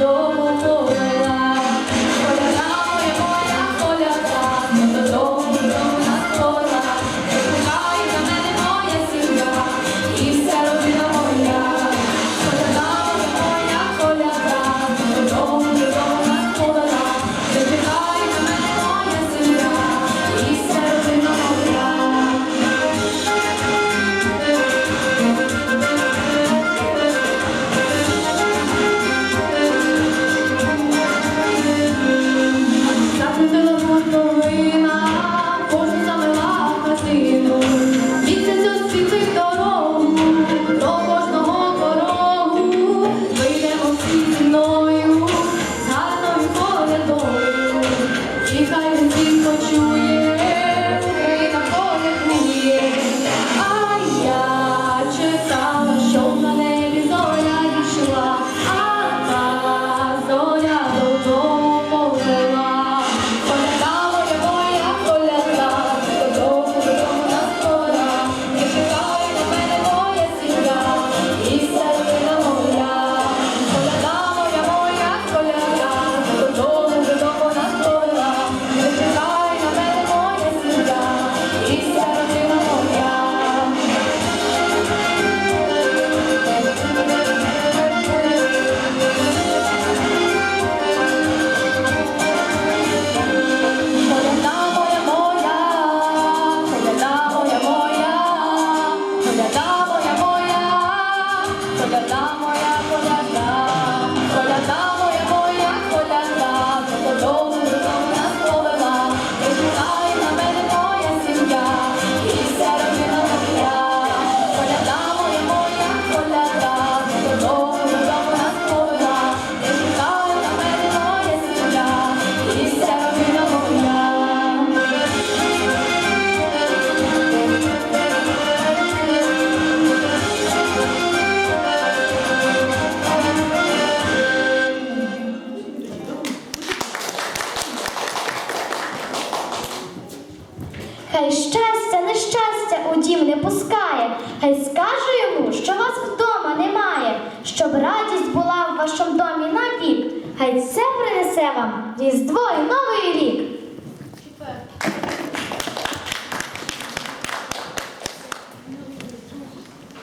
mudou. Щастя, нещастя у дім не пускає, хай скаже йому, що вас вдома немає, щоб радість була в вашому домі навік, хай це принесе вам різдво і новий рік.